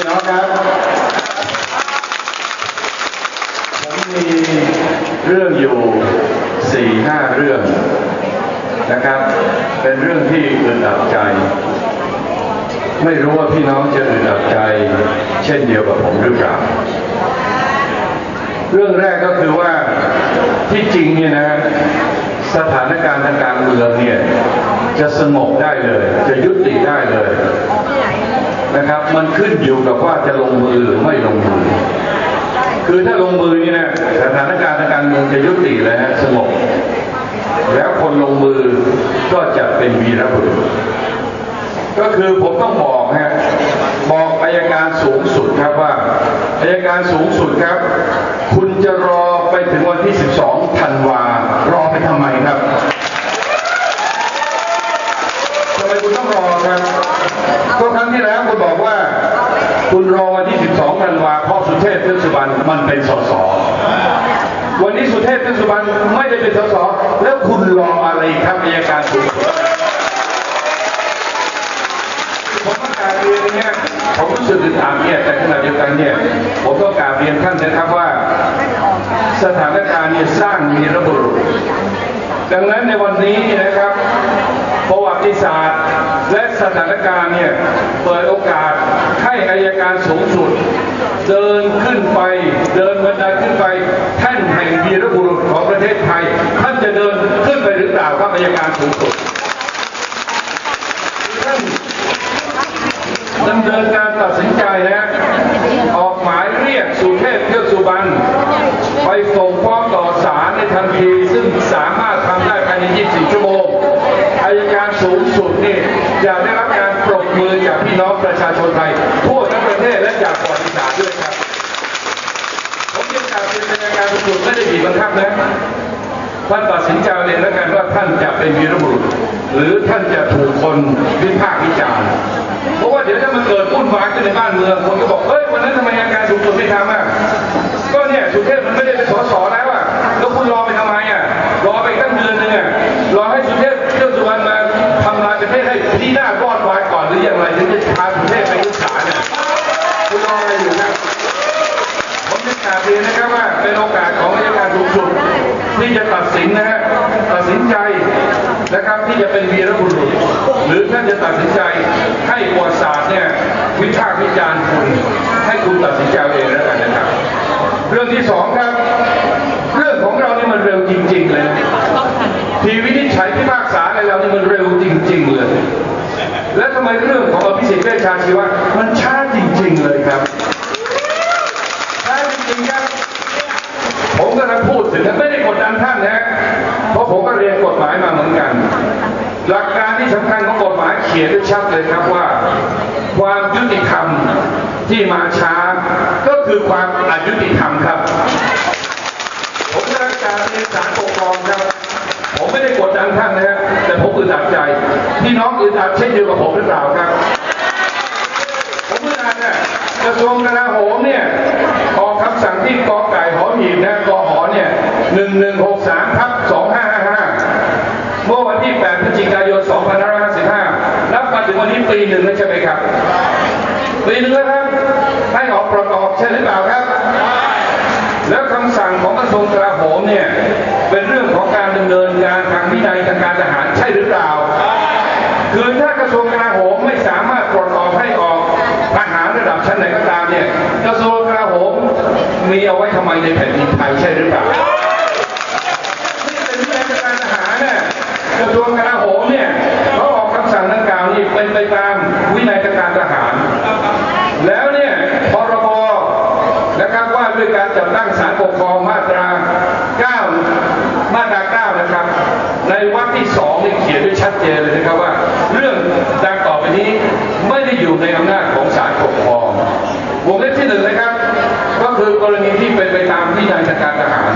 พี่น้องครับ ผมมีเรื่องอยู่สี่ห้าเรื่องนะครับ เป็นเรื่องที่อึดอัดใจ ไม่รู้ว่าพี่น้องจะอึดอัดใจ เช่นเดียวกับผมหรือเปล่า เรื่องแรกก็คือว่าที่จริงเนี่ยนะสถานการณ์ทางการเมืองเนี่ยจะสงบได้เลย จะยุติได้เลย นะครับ มันขึ้นอยู่กับว่าจะลงมือหรือไม่ลงมือ คือถ้าลงมือนี่นะสถานการณ์ทางการเมืองจะยุติเลยฮะสงบแล้วคนลงมือก็จะเป็นวีรบุรุษก็คือผมต้องบอกฮะบอกอายการสูงสุดครับว่าอายการสูงสุดครับ คุณจะรอไปถึงวันที่ 12ธันวารอไปทำไมครับทำไมคุณต้องรอครับ ก็ครั้งที่แล้วคุณบอกว่า คุณรอวันที่ 12ธันวาเพราะสุเทพเทือกสุบรรณมันเป็นสสวันนี้สุเทพเทือกสุบรรณไม่ได้เป็นสสแล้วคุณรออะไรครับอายการสูงสุดผมต้องการเรียนเนี่ยผมรู้สึกอึดอัดเนี่ยแต่ขณะเดียวกันเนี่ยผมต้องการเรียนท่านนะครับว่า สถานการณ์เนี่ยสร้างมีระบุรุษ ดังนั้นในวันนี้นะครับประวัติศาสตร์ และสถานการณ์เนี่ยเปิดโอกาสให้อายการสูงสุด เดินขึ้นไปเดินบันไดขึ้นไปแท่นแห่งวีรบุรุษของประเทศไทย ท่านจะเดินขึ้นไปหรือเปล่าครับอายการสูงสุดท่านดำเนินการตัดสินใจนะออกหมายเรียกสุเทพเทือกสุบรรณไปส่งฟ้องต่อศาลในทันที ซึ่งสามารถทำได้ภายใน 24 ชั่วโมงอายการสูงสุดนี่จะได้รับการปรบมือจากพี่น้องประชาชนไทยทั่วทั้งประเทศและจากประวัติศาสตร์ด้วยครับ ผมยังกล่าวเป็น อายการสูงสุดไม่ได้บีบบังคับนะท่านตัดสินใจเองแล้วกันว่าท่านจะเป็นวีรบุรุษ หรือท่านจะถูกคนวิพากษ์วิจารณ์เพราะว่าเดี๋ยวถ้ามันเกิดวุ่นวายขึ้นในบ้านเมืองคนก็บอกเฮ้ยวันนั้นทำไมอาการสูงสุดไม่ทำอะก็เนี่ยสุเทพมันไม่ได้เป็นสสแล้วอะแล้วคุณรอไปทำไมอะรอไปตั้งเดือนหนึงอะรอให้สุเทพเทือกสุวรรณมาทำลายประเทศให้ที่หน้ารอดวายก่อนหรืออย่างไรถึงจะพาสุเทพไปยึดศาลเนี่ยคุณรออะไรอยู่ครับผมจะกราบเรียนนะครับว่าเป็นโอกาสของอัยการสูงสุดที่จะตัดสินนะฮะตัดสินใจ นะครับที่จะเป็นวีรบุรุษหรือท่านจะตัดสินใจให้ประวัติศาสตร์เนี่ยวิพากษ์วิจารณ์คุณ ให้คุณตัดสินใจเอาเองแล้วกันนะครับ เรื่องที่สองครับ เรื่องของเรานี่มันเร็วจริง ๆ เลยทีวินิจฉัยพิพากษาอะไรเรานี่มันเร็วจริง ๆ เลย และทำไมเรื่องของอภิสิทธิ์เวชชาชีวะมันช้าจริง ๆ เลยครับ ใช่จริงๆครับ ผมกำลังพูดถึงนะไม่ได้กดดันท่านนะ เพราะผมก็เรียนกฎหมายมาเหมือนกัน หลักการที่สำคัญของกฎหมายเขียนไว้ชัดเลยครับว่า ความยุติธรรมที่มาช้า ก็คือความอายุติธรรมครับ ผมกำลังการเรียนสารปกครองครับ ผมไม่ได้กดดันท่านนะฮะแต่ผมอึดอัดใจ พี่น้องอึดอัดเช่นเดียวกับผมหรือเปล่าครับ ผมอึดอัดเนี่ยกระทรวงกลาโหมเนี่ยออกคำสั่งที่กอไก่หอหีบนะกอหอเนี่ยหนึ่งหนึ่งหกสามทับสองห้าห้าห้าเมื่อวันที่8พฤศจิกายน2555นับมาถึงวันนี้ปีหนึ่งแล้วใช่ไหมครับปีหนึ่งแล้วครับให้ออกประกอบใช่หรือเปล่าครับ แล้วคำสั่งของกระทรวงกลาโหมเนี่ยเป็นเรื่องของการดำเนินงานทางวินัยทางการทหารใช่หรือเปล่า มีเอาไว้ทำไมในแผ่นดินไทยใช่หรือเปล่านี่เป็นวินัยางการทหารเนี่ยกระทรวงกลาโหมเนี่ยเขาออกคำสั่งดังกล่าวนี่เป็นไปตามวินัยการทหาร แล้วเนี่ยพรบนะครับว่าด้วยการจัดตั้งศาลปกครองมาตรา 9 มาตรา 9 นะครับ ในวรรคที่2นี่เขียนไว้ชัดเจนเลยนะครับว่า เรื่องดังต่อไปนี้ไม่ได้อยู่ในอำนาจของศาลปกครองวงเล็บที่หนึ่งนะครับก็ คือกรณีที่เป็นไปตามวินัยทางการทหาร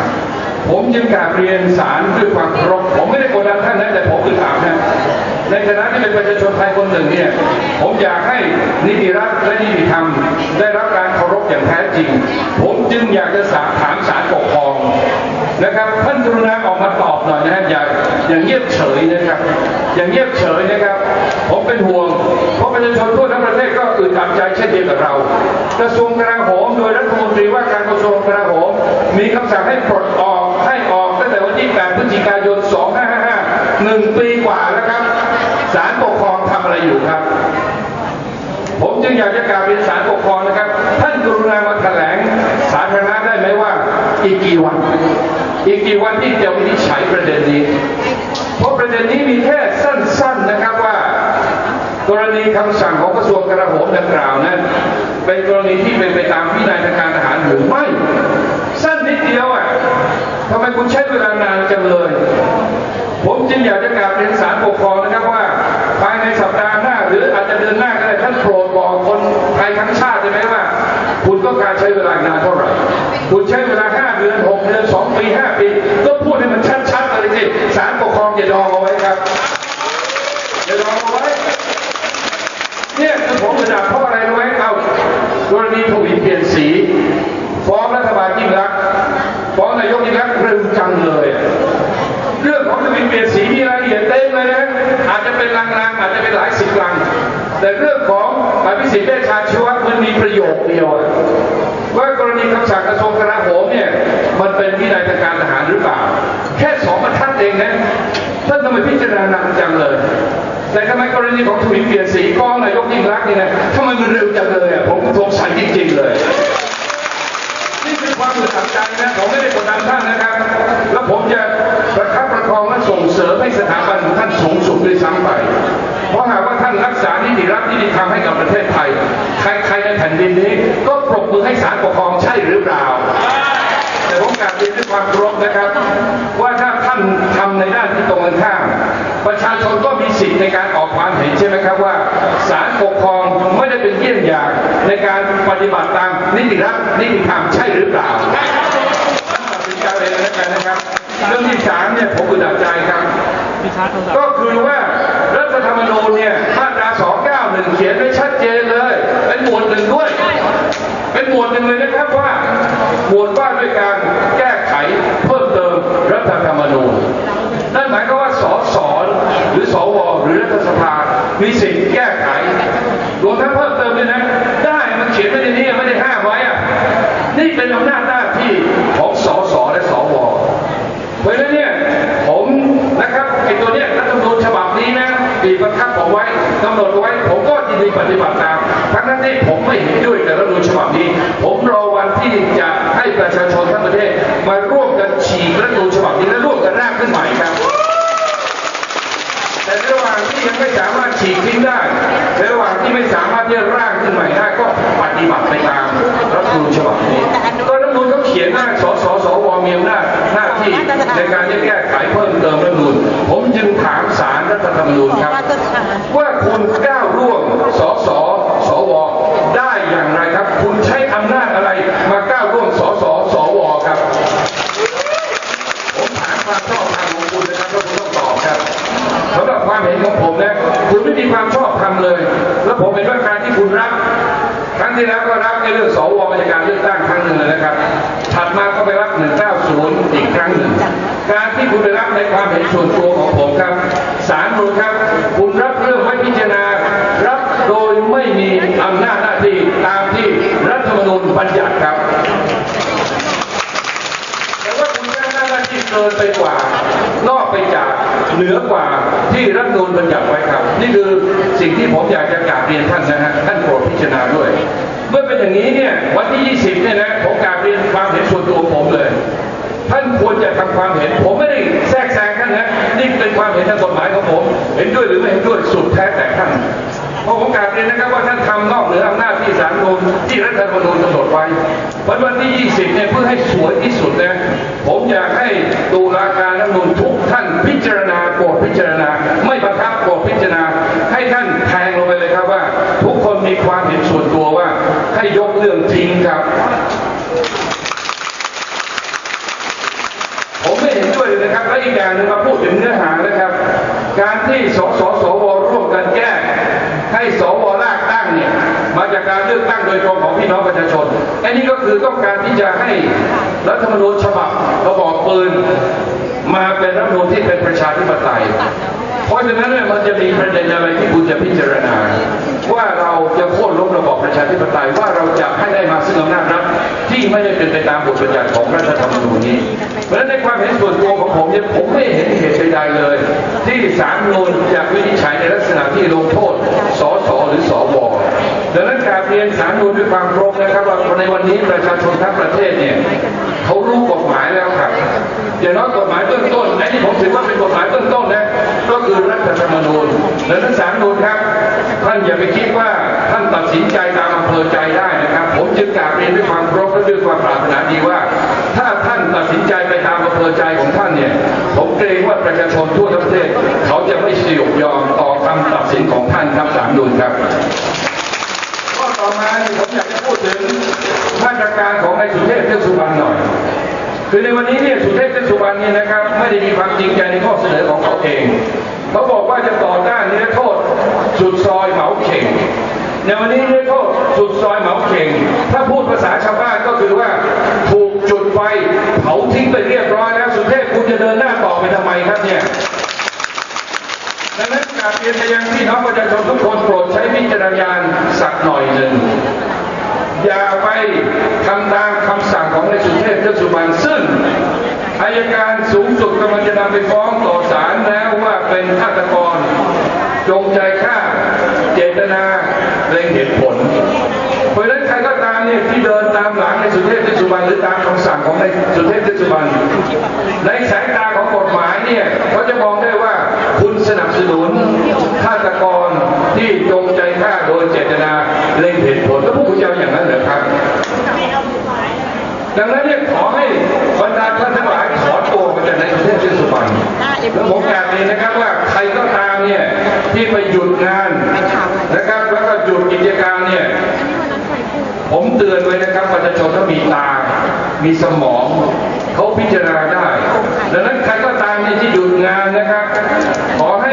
ผมจึงกราบเรียนสารด้วยความเคารพผมไม่ได้กดดันท่านนะแต่ผมคือถามนะในฐานะที่เป็นประชาชนไทยคนหนึ่งเนี่ยผมอยากให้นิติรัฐและนิติธรรม ได้รับการเคารพอย่างแท้จริง ผมจึงอยากจะสาถามศาลปกครอง นะครับ ท่านกรุณาออกมาตอบหน่อยนะอย่าอย่างเงียบเฉยนะครับ อย่างเงียบเฉยนะครับ ผมเป็นห่วง เพราะประชาชนทั่วทั้งประเทศก็อึดอัดใจเช่นเดียวกับเรา กระทรวงกลาโหมโดยรัฐมนตรีว่าการกระทรวงกลาโหม มีคำสั่งให้ปลดออกให้ออกตั้งแต่วันที่ 8 พฤศจิกายน 2555หนึ่งปีกว่าแล้วครับศาลปกครองทำอะไรอยู่ครับ ผมจึงอยากจะกราบเรียนศาลปกครองนะครับ ท่านกรุณามาแถลงสาธารณะได้ไหมว่าอีกกี่วัน อีกกี่วันที่จะวินิจฉัยประเด็นนี้ เพราะประเด็นนี้มีแค่สั้น ๆนะครับว่า กรณีคำสั่งของกระทรวงกลาโหมดังกล่าวนั้น เป็นกรณีที่เป็นไปตามวินัยทางการทหารหรือไม่ สั้นนิดเดียวอะทำไมคุณใช้เวลานานจังเลย อย่าดองเอาไว้ครับอย่าดองเอาไว้ เนี่ยคือผมจะด่าเพราะอะไรรู้ไหมเอากรณีทวีเปลี่ยนสี ฟ้องรัฐบาลยิ่งรักฟ้องนายกยิ่งรักษณ์เร็วจังเลย เรื่องของทวีเปลี่ยนสีมีรายละเอียดเต็มเลยนะอาจจะเป็นลังๆอาจจะเป็นหลายสิบลัง แต่เรื่องของอภิสิทธิ์เวชชาชีวะมันมีประโยคเดียวอะว่ากรณีคำสั่งกระทรวงกลาโหมเนี่ยมันเป็นวินัยทางการทหารหรือเปล่า แค่สองบรรทัดเองนะ ไมพิจารณานานจังเลยแต่ทำไมกรณีของทวีเปลี่ยนสีฟ้องนายกยิ่งรักนี่นะทำไมมันเร็วจังเลยอะผมสงสัยจริงๆเลย นี่คือความอึดอัดใจนะผมไม่ได้กดดันท่านนะครับ แล้วผมจะประคับประคองและส่งเสริมให้สถาบันท่านสูงสุดด้วยซ้ำไป เพราะหากว่าท่านรักษานิติรัฐนิติธรรมให้กับประเทศไทย ใครๆในแผ่นดินนี้ ก็ปรบมือให้ศาลปกครองใช่หรือเปล่า แต่ผมกราบเรียนด้วยความเคารพนะครับ ว่าถ้าท่านทำในด้านที่ตรงกันข้ามประชาชนก็มีสิทธิ์ในการออกความเห็นใช่ไหมครับว่าศาลปกครองไม่ได้เป็นเยี่ยงอย่างในการปฏิบัติตามนิติรัฐนิติธรรมใช่หรือเปล่าท่านตัดสินใจเลยแล้วกันนะครับ เรื่องที่สามเนี่ยผมอึดอัดใจครับ ก็คือว่ารัฐธรรมนูญเนี่ยมาตรา 291 เขียนไว้ชัดเจนเลย เป็นหมวดหนึ่งด้วย เป็นหมวดหนึ่งเลยนะครับว่าหม วดว่าด้วยการแก้ไขเพิ่มเติมรัฐธรรมนูญนั่นหมายความว่าสสหรือสวหรือรัฐสภา มีสิทธิ์แก้ไขรวมทั้งเพิ่มเติมด้วยนะได้มันเขียนไว้ในนี้ไม่ได้ห้ามไว้อะนี่เป็นอำนาจหน้าที่ของสสและสวเพราะฉะนั้นเนี่ยผมนะครับไอ้ตัวเนี้ยรัฐธรรมนูญฉบับนี้นะปีบังคับผมไว้กำหนดไว้ ผมก็ยินดีปฏิบัติตามทั้งนั้นที่ผมไม่เห็นด้วยกับรัฐธรรมนูญฉบับนี้ ผมรอวันที่จะ ในการจะแก้ไขเพิ่มเติมรัฐธรรมนูญผมจึงถามศาลรัฐธรรมนูญครับ ว่าคุณก้าวล่วงสสสวได้อย่างไรครับ คุณใช้อำนาจอะไรมาก้าวล่วงสสสวครับ ผมถามความชอบธรรมของคุณนะครับแล้วคุณต้องตอบครับสำหรับความเห็นของผมนะคุณไม่มีความชอบธรรมเลย แล้วผมเป็นว่าการที่คุณรับครั้งที่แล้วก็รับในเรื่องสวมาจากการเลือกตั้งครั้งหนึ่งเลยนะครับ ถัดมาก็ไปรับ190 อีกครั้งหนึ่ง ในความเห็นส่วนตัวของผมครับศาลนูนครับ คุณรับเรื่องไว้พิจารณา รับโดยไม่มีอำนาจหน้าที่ตามที่รัฐธรรมนูญบัญญัติครับแต่ว่าคุณใช้หน้าที่เกินไปกว่า นอกไปจากเหนือกว่าที่รัฐธรรมนูญบัญญัติไว้ครับ นี่คือสิ่งที่ผมอยากจะกราบเรียนท่านนะฮะท่านโปรดพิจารณาด้วย เมื่อเป็นอย่างนี้เนี่ยวันที่ 20เนี่ยนะผมกราบเรียนความเห็นส่วนตัวผมเลย ท่านควรจะทำความเห็นผม เห็นด้วยหรือไม่เห็นด้วยสุดแท้แต่ท่านเพราะผมกราวเรียนนะครับว่าท่านทำนอกเหนืออำนาจที่ศาลรวมที่รัฐธรรมนูญกำหนดไว้วันวันที่ 20 เนี่ยเพื่อให้สวยที่สุดนะผมอยากให้ตุลาการรัฐธรรมนูญทุกท่านพิจารณาโปรดพิจารณา ไม่บังคับโปรดพิจารณา ให้ท่านแทงลงไปเลยครับว่า ทุกคนมีความเห็นส่วนตัวว่า ให้ยกเรื่องทิ้งครับ ผมไม่เห็นด้วยเลยนะครับ และอีกอย่างหนึงมาพูดถึงเนื้อหานะครับ การ ที่สสสวร่วมกันแก้ให้สวลากตั้งเนี่ยมาจากการเลือกตั้งโดยตรงของพี่น้องประชาชนอันนี้ก็คือต้องการที่จะให้รัฐธรรมนูญฉบับกระบอกปืนมาเป็นรัฐธรรมนูญที่เป็นประชาธิปไตย เพราะฉะนั้นเนี่ยมันจะมีประเด็นอะไรที่คุณจะพิจารณา ว่าเรา ไม่ได้เป็นไปตามบทบัญญัติของรัฐธรรมนูญนี้ เพราะฉะนั้นในความเห็นส่วนตัวของผมเนี่ยผมไม่เห็นเหตุใดเลย ที่ศาลรนูญจะวินิจฉัยในลักษณะที่ลงโทษสสหรือสวดังนั้นการเรียนศาลรนูญด้วยความเคารพนะครับว่าในวันนี้ประชาชนทั้งประเทศเนี่ยเขารู้กฎหมายแล้วครับอย่างน้อยกฎหมายเบื้องต้นไอ้ที่ผมถือว่าเป็นกฎหมายเบื้องต้นนะก็คือรัฐธรรมนูญดังนั้นศาลรนูญครับ ท่านอย่าไปคิดว่าท่านตัดสินใจตามอำเภอใจได้นะครับ ผมจึงกราบเรียนด้วยความเคารพและด้วยความปรารถนาดีว่า ถ้าท่านตัดสินใจไปตามอำเภอใจของท่านเนี่ย ผมเกรงว่าประชาชนทั่วทั้งประเทศ เขาจะไม่สยบยอมต่อคำตัดสินของท่านครับศามนูญครับข้อต่อมาผมอยากจะพูดถึงมาตรการของนายสุเทพเทือกสุบรรณหน่อยคือในวันนี้เนี่ยสุเทพเทือกสุบรรณเนี่ยนะครับ ไม่ได้มีความจริงใจในข้อเสนอของเขาเอง เขาบอกว่าจะต่อต้านนิรโทษ สุดซอยเหมาเข่งในวันนี้นิรโทษสุดซอยเหมาเข่ง ถ้าพูดภาษาชาวบ้านก็คือว่าถูกจุดไฟเผาทิ้งไปเรียบร้อยแล้วสุเทพคุณจะเดินหน้าต่อไปทำไมครับเนี่ยดังนั้นกาบเรียนไปยังพี่น้องประชาชนทุกคนโปรดใช้วิจารณญาณสักหน่อยหนึ่งอย่าไปทำตามคำสั่งของนายสุเทพเทือกสุบรรณซึ่งอายการสูงสุดกำลังจะนำไปฟ้องต่อศาลแล้วว่าเป็นฆาตกร จงใจฆ่าเจตนาเล็งเห็นผล เพราะฉะนั้นใครก็ตามเนี่ยที่เดินตามหลังในสุเทพเทศบรรณหรือตามคำสั่งของในสุเทพเทศบรรณในสายตาของกฎหมายเนี่ยเขาจะมองได้ว่าคุณสนับสนุนฆาตกรที่จงใจฆ่าโดยเจตนาเล็งเห็นผลแล้วพวกคุณจะออย่างนั้นเหรอครับ ดังนั้นเนี่ยขอให้บรรดาท่านทั้งหลายถอนตัวมาจากใน ประเทศเทศบาลแล้วผมกราบเรียนนะครับว่าใครก็ตามเนี่ยที่ไปหยุดงานนะครับ แล้วก็หยุดกิจการเนี่ยผมเตือนไว้นะครับประชาชนต้องมีตา มีสมองเขาพิจารณาได้ ดังนั้นใครก็ตามเนี่ยที่หยุดงานนะครับ ขอใ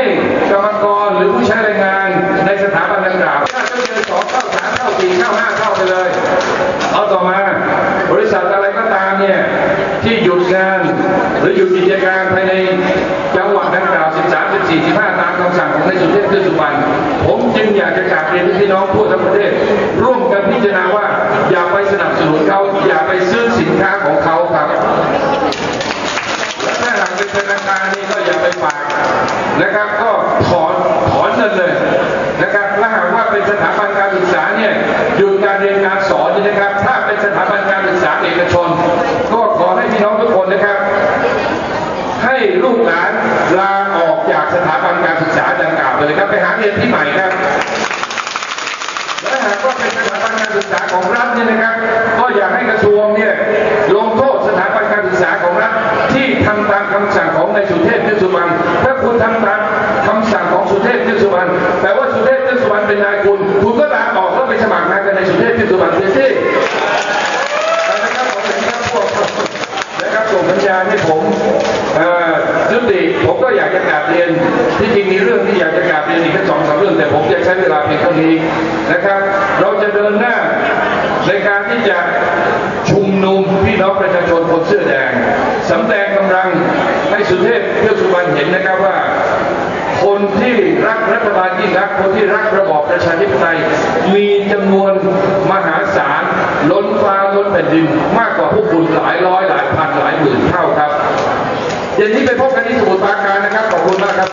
เรียนพี่น้องทั่วทั้งประเทศ ร่วมกันพิจารณาว่า อย่าไปสนับสนุนเขาอย่าไปซื้อสินค้าของเขาครับและถ้าหากเป็นธนาคารนี่ก็อย่าไปฝากนะครับ ก็ถอนถอนเงินเลยนะครับถ้าหากว่าเป็นสถาบันการศึกษาเนี่ยหยุดการเรียนการสอนนี่นะครับ ถ้าเป็นสถาบันการศึกษาเอกชน ก็ขอให้พี่น้องทุกคนนะครับ ให้ลูกหลานลาออกจากสถาบันการศึกษาดังกล่าวไปเลยครับไปหาเรียนที่ใหม่ครับ และหากว่าเป็นสถาบันการศึก ษาของรัฐเนี่ยนะครับ ก็อยากให้กระทรวงเนี่ยลงโทษสถาบันการศึกษาของรัฐที่ทำตามคำสั่งของนายสุเทพเทือกสุบรรณถ้าคุณทำตามคำสั่งของสุเทพเทือกสุบรรณแปลว่าสุเทพเทือกสุบรรณเป็นนายคุณคุณก็ลาออกแล้วไปสมัครงานกับนายสุเทพเทือกสุบรรณเสียสิเอาละครับผมเห็นครับพวกนะครับส่งสัญญาณให้ผมเอ่อ ยุติผมก็อยากจะกราบเรียน ที่จริงมีเรื่องที่อยากจะกราบเรียนอีกแค่สองสามเรื่อง แต่ผมจะใช้เวลาเพียงเท่านี้นะครับ เราจะเดินหน้าในการที่จะชุมนุมพี่น้องประชาชนคนเสื้อแดงสำแดงกำลังให้สุเทพเพื่อสุวรรณเห็นนะครับว่า คนที่รักรัฐบาลยิ่งรัก คนที่รักระบอบประชาธิปไตยมีจำนวนมหาศาลล้นฟ้าล้นแผ่นดินมากกว่าพวกคุณหลายร้อยหลายพันหลายหมื่นเท่าครับ เย็นนี้ไปพบกันที่สมุทรปราการนะครับ ขอบคุณมากครับ